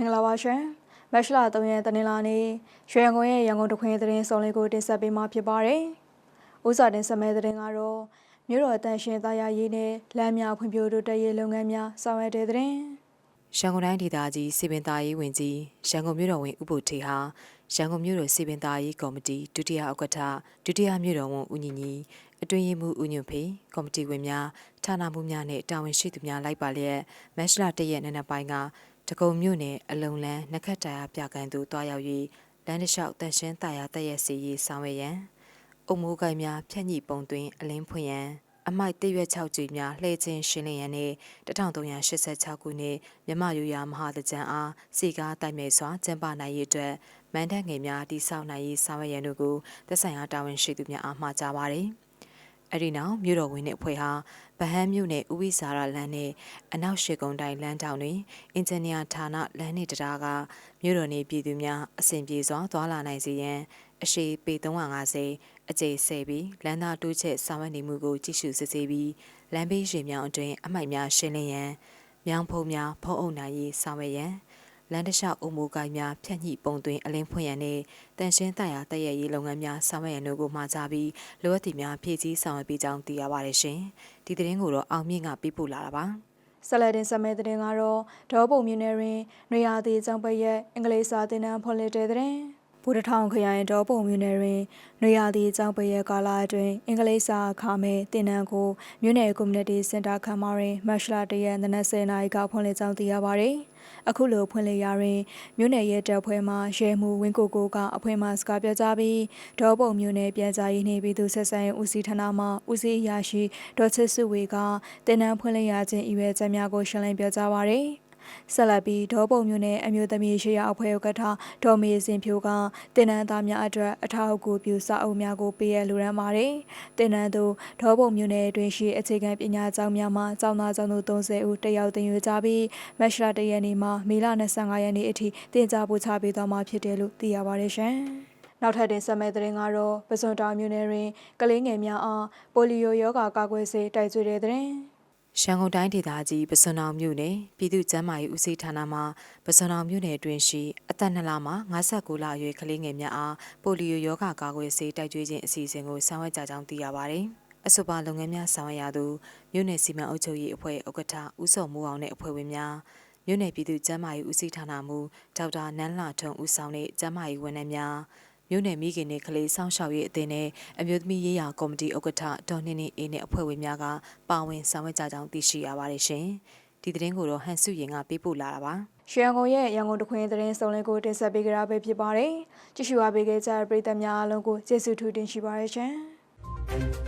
မင်္ဂလာပါရှင်မက်ရှလာ3ရက်တနင်္လာနေ့ရွှေရန်ကုန်ရဲ့ရန်ကုန်တခွင်သတင်းစုံလေးကိုတင်ဆက်ပေးမှာဖြစ်ပါတယ်။ဥစားတင်ဆက်မဲ့သတင်းကတော့မြို့တော်တန်ရှင်သားရရေးနဲ့လမ်းများဖွံ့ဖြိုးတိုးတက်ရေးလုပ်ငန်းများဆောင်ရွက်တဲ့သတင်းရန်ကုန်တိုင်းဒေသကြီးစီပင်သားရေးဝင်ကြီးရန်ကုန်မြို့တော်ဝင်ဥပုထေဟာရန်ကုန်မြို့တော်စီပင်သားရေးကော်မတီဒုတိယဥက္ကဋ္ဌဒုတိယမြို့တော်ဝန်ဦးညီညီအတွင်းရေးမှူးဦးညွန့်ဖေကော်မတီဝင်များဌာနမှူးများနဲ့တာဝန်ရှိသူများလိုက်ပါလျက်မက်ရှလာတရက်နေ့နက်ပိုင်းက တကုံမြို့နယ်အလုံလန်းနခတ်တာယာပြကန်သူတွားရောက်၍လမ်းတစ်လျှောက်တန်ရှင်းတာယာတက်ရက်စီရေးဆောင်ရွက်ရန်အုံမိုးကိုင်းများဖြန့်ညိပုံသွင်းအလင်းဖွင့်ရန်အမိုက်တရွက်6ကြိမ်များလှည့်ချင်းရှင်းလင်းရန်နဲ့1386ခုနှစ်မြမယူရာမဟာတကြံအားစီကားတိုက်မဲ့စွာကျင်းပနိုင်ရေးအတွက်မန်တပ်ငယ်များတိဆောက်နိုင်ရေးဆောင်ရွက်ရန်တို့ကိုသက်ဆိုင်ရာတာဝန်ရှိသူများအားမှာကြားပါရယ်။ အဲဒီနောက်မြို့တော်ဝင်တဲ့အဖွဲ့ဟာဗဟန်းမြို့နယ်ဥဝိစာရလမ်းနဲ့အနောက်ရှေကုန်းတိုင်းလမ်းတောင်တွင်အင်ဂျင်နီယာဌာနလမ်းနှင့်တရားကမြို့တော်နေပြည်သူများအဆင်ပြေစွာသွားလာနိုင်စေရန်အရှိပေ350အကျိ10ပြီးလမ်းသားတိုးချက်ဆောင်ရွက်နေမှုကိုကြည့်ရှုစစ်ဆေးပြီးလမ်းဘေးရေမြောင်အတွင်းအမိုက်များရှင်းလင်းရန်မြောင်ဖုံများဖုံးအုပ်နိုင်ရေးဆောင်ရွက်ရန် လမ်းတစ်လျှောက်အုံမိုးကိုင်းများဖြန့်ညှိပုံသွင်းအလင်းဖွင့်ရန်နှင့်တန်ရှင်းတိုက်ရာတက်ရရေးလုပ်ငန်းများဆောင်ရွက်ရန်တို့ကိုမှာကြားပြီးလိုအပ်သည့်များဖြည့်ဆည်းဆောင်ရွက်ပေးကြောင်းသိရပါတယ်ရှင်။ဒီသတင်းကိုတော့အောင်မြင့်ကပြပို့လာတာပါ။ဆက်လက်တင်ဆက်မဲ့သတင်းကတော့ဒေါပုံမြို့နယ်တွင်နွေရာသီကျောင်းပိတ်ရက်အင်္ဂလိပ်စာသင်တန်းဖွင့်လှစ်တဲ့သတင်း ဗုဒ္ဓထောင်ခရိုင်ဒေါပုံမြို့နယ်တွင်နွေရာသီကျောင်းပိတ်ရက်ကာလအတွင်းအင်္ဂလိပ်စာအခမဲ့သင်တန်းကိုမြို့နယ်ကွန်မြူနတီစင်တာခမ်းမတွင်မတ်လတရက်နနက်10:00နာရီကဖွင့်လှစ်ကြောင်းသိရပါသည်။အခုလိုဖွင့်လှစ်ရာတွင်မြို့နယ်ရဲတပ်ဖွဲ့မှရဲမှုဝင်းကိုကိုကအဖွင့်မှစကားပြောကြားပြီးဒေါပုံမြို့နယ်ပြည်ကြားရေးနှင့်ပြည်သူဆက်ဆံရေးဦးစီးဌာနမှဦးစီးအရာရှိဒေါ်ချစ်စုဝေကတင်နန်းဖွင့်လှစ်ရခြင်းဤရွယ်ချက်များကိုရှင်းလင်းပြောကြားပါရယ် ဆက်လက်ပြီးဒေါပုံမြို့နယ်အမျိုးသမီးရှေ့ရအဖွဲ့ဥက္ကဋ္ဌဒေါ်မေစင်ဖြိုးကတင်နန်းသားများအတွက်အထောက်အကူပြုစာအုပ်များကိုပေးရလူရန်ပါတယ်တင်နန်းသူဒေါပုံမြို့နယ်အတွင်းရှိအခြေခံပညာကျောင်းများမှာကျောင်းသားကျောင်းသူ30ဦးတက်ရောက်တင်ယူကြပြီးမက်ရှလာတရက်နေ့မှာမေလ25ရက်နေ့အထိတင် जा ပို့ချပေးသွားမှာဖြစ်တယ်လို့သိရပါတယ်ရှင်။နောက်ထပ်တင်ဆက်မဲ့သတင်းကတော့ပစွန်တောင်မြို့နယ်တွင်ကလေးငယ်များအားပိုလီယိုရောဂါကာကွယ်ဆေးတိုက်ကျွေးတဲ့သတင်း ရန်ကုန်တိုင်းဒေသကြီးပစွန်အောင်မြို့နယ်ပြည်သူ့ကျန်းမာရေးဦးစီးဌာနမှပစွန်အောင်မြို့နယ်အတွင်းရှိအသက်2လမှ59လအရွယ်ကလေးငယ်များအားပိုလီယိုရောဂါကာကွယ်ဆေးတိုက်ကျွေးခြင်းအစီအစဉ်ကိုဆောင်ရွက်ကြကြောင်းသိရပါတယ်။အဆိုပါလုပ်ငန်းများဆောင်ရွက်ရသူမြို့နယ်စီမံအုပ်ချုပ်ရေးအဖွဲ့ဥက္ကဋ္ဌဦးစောမိုးအောင်နဲ့အဖွဲ့ဝင်များမြို့နယ်ပြည်သူ့ကျန်းမာရေးဦးစီးဌာနမှဒေါက်တာနန်းလာထွန်းဦးဆောင်တဲ့ကျန်းမာရေးဝန်ထမ်းများ မြို့နယ်မိခင်နဲ့ကလေးစောင့်ရှောက်ရေးအသင်းနဲ့အမျိုးသမီးရေးရာကော်မတီဥက္ကဋ္ဌဒေါ်နှင်းနှင်းအေးနဲ့အဖွဲ့ဝင်များကပါဝင်ဆောင်ရွက်ကြကြောင်းသိရှိရပါတယ်ရှင်။ဒီသတင်းကိုတော့ဟန်စုရင်ကပေးပို့လာတာပါ။ရှရန်ကုန်ရဲ့ရန်ကုန်တခွင်သတင်းစုံလင်ကိုတင်ဆက်ပေးကြတာပဲဖြစ်ပါတယ်။ကြည့်ရှုအားပေးခဲ့ကြတဲ့ပရိသတ်များအားလုံးကိုကျေးဇူးထူးတင်ရှိပါရရှင်။